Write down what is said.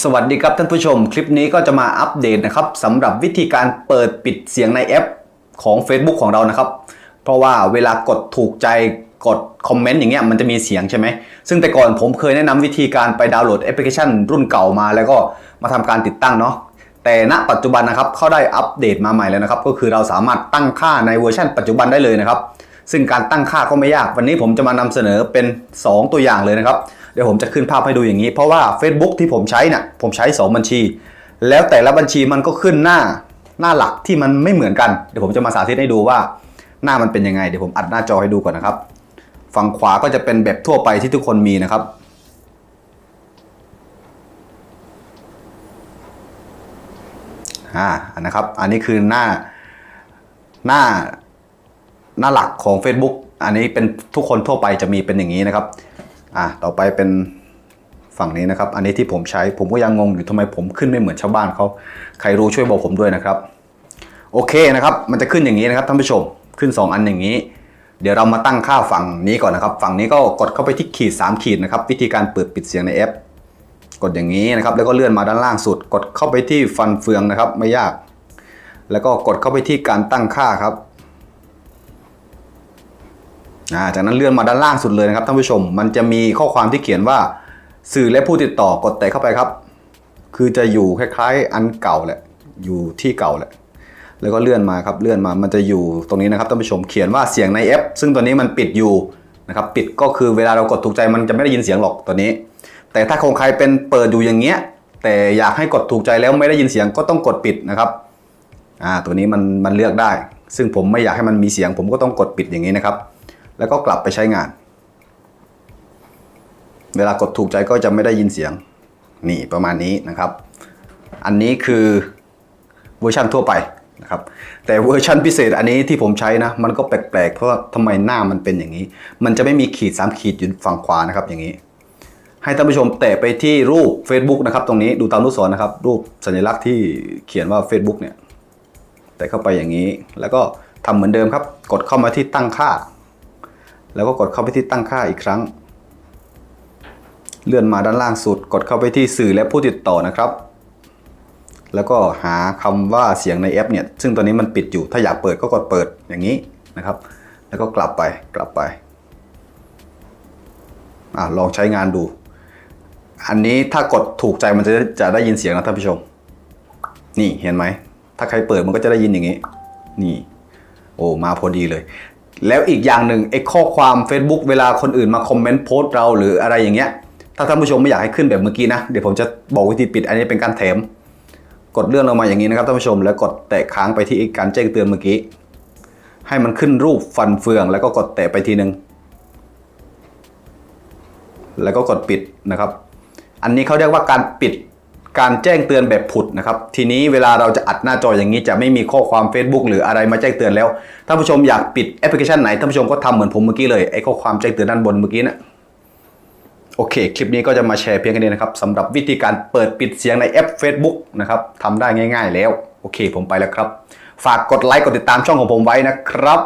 สวัสดีครับท่านผู้ชม คลิปนี้ก็จะมาอัปเดตนะครับสำหรับวิธีการเปิดปิดเสียงในแอปของ Facebook ของเรานะครับ เพราะว่าเวลากดถูกใจกดคอมเมนต์อย่างเงี้ยมันจะมีเสียงใช่ไหม ซึ่งแต่ก่อนผมเคยแนะนำวิธีการไปดาวน์โหลดแอปพลิเคชัน รุ่นเก่ามาแล้วก็มาทำการติดตั้งเนาะแต่ณปัจจุบันนะครับเขาได้อัปเดตมาใหม่แล้วนะครับ ก็คือเราสามารถตั้งค่าในเวอร์ชันปัจจุบันได้เลยนะครับ ซึ่งการตั้งค่าก็ไม่ยาก วันนี้ผมจะมานำเสนอเป็น 2 ตัวอย่างเลยนะครับ เดี๋ยวผมจะขึ้นภาพให้ดูอย่างนี้ เพราะว่า Facebook ที่ผมใช้น่ะผมใช้ 2 บัญชี แล้วแต่ละบัญชีมันก็ขึ้นหน้าหน้าหลักที่มันไม่เหมือนกัน เดี๋ยวผมจะมาสาธิตให้ดูว่าหน้ามันเป็นยังไง เดี๋ยวผมอัดหน้าจอให้ดูก่อนนะครับ ฝั่งขวาก็จะเป็นแบบทั่วไปที่ทุกคนมีนะครับอ่านะครับ อันนี้คือหน้าหน้าหน้าหลักของ Facebook อันนี้เป็นทุกคนทั่วไปจะมีเป็นอย่างนี้นะครับ อ่าต่อไปเป็นฝั่งนี้นะครับ อันนี้ที่ผมใช้ผมก็ยังงงอยู่ทำไมผมขึ้นไม่เหมือนชาวบ้านเขาใครรู้ช่วยบอกผมด้วยนะครับ โอเคนะครับ มันจะขึ้นอย่างนี้นะครับท่านผู้ชมขึ้น 2 อันอย่างนี้ เดี๋ยวเรามาตั้งค่าฝั่งนี้ก่อนนะครับ ฝั่งนี้ก็กดเข้าไปที่ขีด 3 ขีดนะครับ วิธีการเปิดปิดเสียงในแอปกดอย่างนี้นะครับ แล้วก็เลื่อนมาด้านล่างสุด กดเข้าไปที่ฟันเฟืองนะครับ ไม่ยาก แล้วก็กดเข้าไปที่การตั้งค่าครับ จากนั้นเลื่อนมาด้านล่างสุดเลยนะครับท่านผู้ชม มันจะมีข้อความที่เขียนว่า สื่อและผู้ติดต่อกดแตะเข้าไปครับ คือจะอยู่คล้ายๆ อันเก่าแหละ อยู่ที่เก่าแหละ แล้วก็เลื่อนมาครับ เลื่อนมา มันจะอยู่ตรงนี้นะครับท่านผู้ชม เขียนว่าเสียงในแอป ซึ่งตัวนี้มันปิดอยู่นะครับ ปิดก็คือเวลาเรากดถูกใจมันจะไม่ได้ยินเสียงหรอกตัวนี้ แต่ถ้าของใครเป็นเปิดอยู่อย่างเงี้ย แต่อยากให้กดถูกใจแล้วไม่ได้ยินเสียงก็ต้องกดปิดนะครับ อ่า ตัวนี้มันมันเลือกได้ ซึ่งผมไม่อยากให้มันมีเสียง ผมก็ต้องกดปิดอย่างนี้นะครับ แล้วก็กลับไปใช้งาน เวลากดถูกใจก็จะไม่ได้ยินเสียง นี่ประมาณนี้นะครับ อันนี้คือเวอร์ชันทั่วไปนะครับ แต่เวอร์ชันพิเศษอันนี้ที่ผมใช้นะ มันก็แปลกๆ เพราะว่าทำไมหน้ามันเป็นอย่างนี้ มันจะไม่มีขีด 3 ขีดอยู่ฝั่งขวานะครับอย่างนี้ ให้ท่านผู้ชมแตะไปที่รูป Facebook นะครับตรงนี้ดูตามลูกศรนะครับ รูปสัญลักษณ์ที่เขียนว่า Facebook เนี่ย แตะเข้าไปอย่างนี้ แล้วก็ทำเหมือนเดิมครับ กดเข้ามาที่ตั้งค่า แล้วก็กดเข้าไปที่ตั้งค่าอีกครั้ง เลื่อนมาด้านล่างสุด กดเข้าไปที่สื่อและผู้ติดต่อนะครับ แล้วก็หาคำว่าเสียงในแอปเนี่ย ซึ่งตอนนี้มันปิดอยู่ ถ้าอยากเปิดก็กดเปิดอย่างนี้นะครับ แล้วก็กลับไปกลับไปอลองใช้งานดู อันนี้ถ้ากดถูกใจมันจะจะได้ยินเสียงนะท่านผู้ชม นี่เห็นไหม ถ้าใครเปิดมันก็จะได้ยินอย่างนี้ นี่ โอ้มาพอดีเลย แล้วอีกอย่างหนึ่งไอ้ข้อความ Facebook เวลาคนอื่นมาคอมเมนต์โพสต์เราหรืออะไรอย่างเงี้ย ถ้าท่านผู้ชมไม่อยากให้ขึ้นแบบเมื่อกี้นะ เดี๋ยวผมจะบอกวิธีปิดอันนี้เป็นการแถม กดเลื่อนลงมาอย่างนี้นะครับท่านผู้ชม แล้วกดแตะค้างไปที่กการแจ้งเตือนเมื่อกี้ ให้มันขึ้นรูปฟันเฟือง แล้วก็กดแตะไปทีหนึ่งแล้วก็กดปิดนะครับ อันนี้เขาเรียกว่าการปิด การแจ้งเตือนแบบผุดนะครับ ทีนี้เวลาเราจะอัดหน้าจออย่างนี้จะไม่มีข้อความ Facebook หรืออะไรมาแจ้งเตือนแล้วท่านผู้ชมอยากปิดแอปพลิเคชันไหนท่านผู้ชมก็ทำเหมือนผมเมื่อกี้เลยไอ้ข้อความแจ้งเตือนด้านบนเมื่อกี้นะโอเค คลิปนี้ก็จะมาแชร์เพียงแค่นี้นะครับสำหรับวิธีการเปิดปิดเสียงในแอป Facebook นะครับทำได้ง่าย ๆ แล้ว โอเค ผมไปแล้วครับ ฝากกดไลค์กดติดตามช่องของผมไว้นะครับ